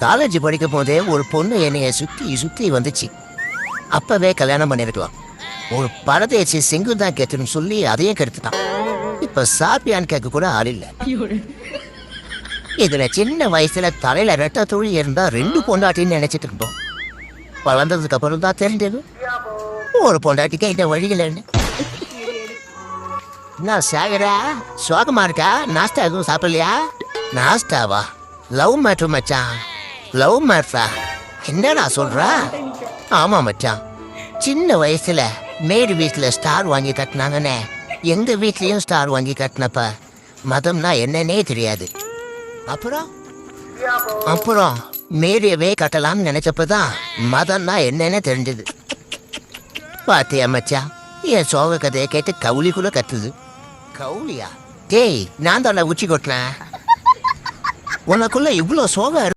College படிக்கும் போதே ஒரு பொண்ணு என்னைய சுத்தி சுத்தி வந்துச்சு. அப்பவே கல்யாணம் பண்ணிருக்கலாம். ஒரு பரதேசி செங்கு தான் கேட்டுன்னு சொல்லி அதையும் கெடுத்துட்டான். இப்ப சாப்பியான்னு கேட்க கூட ஆள் இல்ல. இதுல சின்ன வயசுல தலையில ரெட்ட தொழில் இருந்தா ரெண்டு பொண்டாட்டின்னு நினைச்சிட்டு இருந்தோம். வளர்ந்ததுக்கு அப்புறம் தான் தெரிஞ்சது. ஒரு பொண்டாட்டிக்கு இந்த வழியில் என்ன சாகரா சோகமா இருக்கா? நாஸ்தா எதுவும் சாப்பிடலையா? நாஸ்தாவா? லவ் மேட்ரு மச்சான். லவ் மேட்ரா என்னடா சொல்றா? ஆமா மச்சான். சின்ன வயசுல மேடு வீட்டில் ஸ்டார் வாங்கி கட்டினாங்கன்னே எங்க வீட்லயும் ஸ்டார் வாங்கி கட்டினப்ப மதம்னா என்னன்னே தெரியாது. அப்புறம்? அப்புறம் மேரியவே கட்டலாம்னு நினைச்சப்பதான் மதம்னா என்னன்னு தெரிஞ்சது. பாத்தியா மச்சான்? என் சோக கதையை கேட்டு கவுளி கூட கத்துது. கவுளியா? டேய் நான் தான் உச்சி கொட்டினேன். உனக்குள்ள இவ்வளோ சோகம்